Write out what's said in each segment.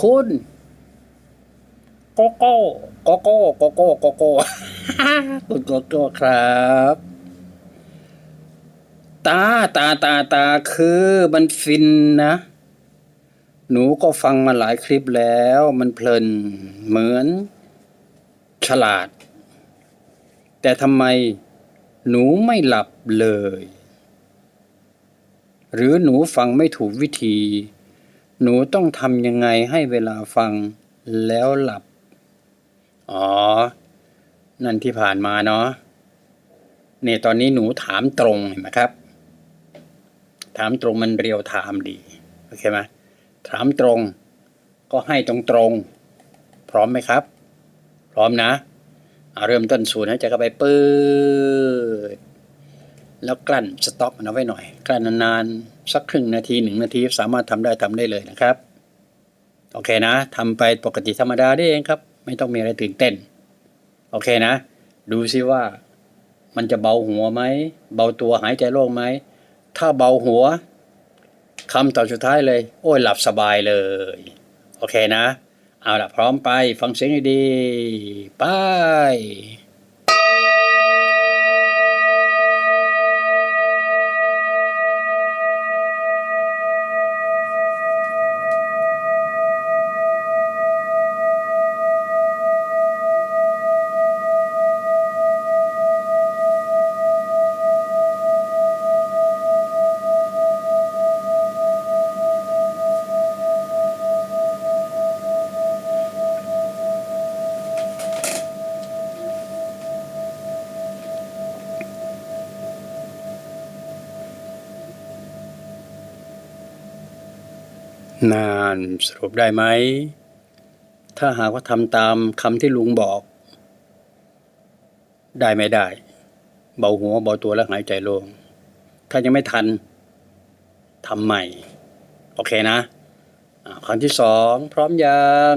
คุณโกโก้โกโก้โกโก้โกโก้คุณโกโก้ครับ ตาตาตาตาคือมันฟินนะ หนูก็ฟังมาหลายคลิปแล้ว มันเพลิน เหมือน ฉลาด แต่ทำไมหนูไม่หลับเลย หรือหนูฟังไม่ถูกวิธี หนูต้องทำยังไงให้เวลาฟังแล้วหลับ อ๋อ นั่นที่ผ่านมาเนาะเนี่ยตอนนี้หนูถามตรงเห็นไหมครับ ถามตรงมันเรียวไทม์ดี โอเคไหมถามตรง ก็ให้ตรงตรง พร้อมไหมครับ พร้อมนะเเริ่มต้นศูนย์ให้ใจเข้าไปปืด แล้วกลั้นสต็อปมันเอาไว้หน่อย กลั้นนานๆสักครึ่งนาทีหนึ่งนาทีสามารถทำได้ทำได้เลยนะครับ โอเคนะทำไปปกติธรรมดาได้เองครับ ไม่ต้องมีอะไรตื่นเต้น โอเคนะ ดูซิว่ามันจะเบาหัวไหม เบาตัวหายใจโล่งไหม ถ้าเบาหัวคำต่อสุดท้ายเลย โอ้ยหลับสบายเลย โอเคนะ เอาละพร้อมไปฟังเสียงดีๆไป นานสรุปได้ไหม ถ้าหากว่าทำตามคำที่ลุงบอก ได้ไม่ได้ เบาหัวเบาตัวแล้วหายใจโล่งถ้ายังไม่ทันทำใหม่ โอเคนะครั้งที่สอง พร้อมยัง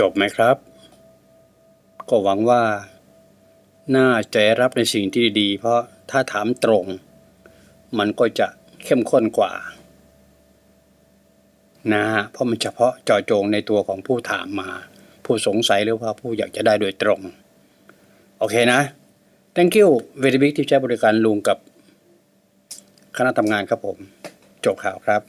จบไหมครับ ก็หวังว่า น่าจะรับในสิ่งที่ดี เพราะถ้าถามตรง มันก็จะเข้มข้นกว่า นะฮะเพราะมันเฉพาะเจาะจงในตัวของผู้ถามมา ผู้สงสัยหรือว่าผู้อยากจะได้โดยตรง โอเคนะ thank you very big ที่ใช้บริการลุงกับคณะทำงานครับผม จบข่าวครับ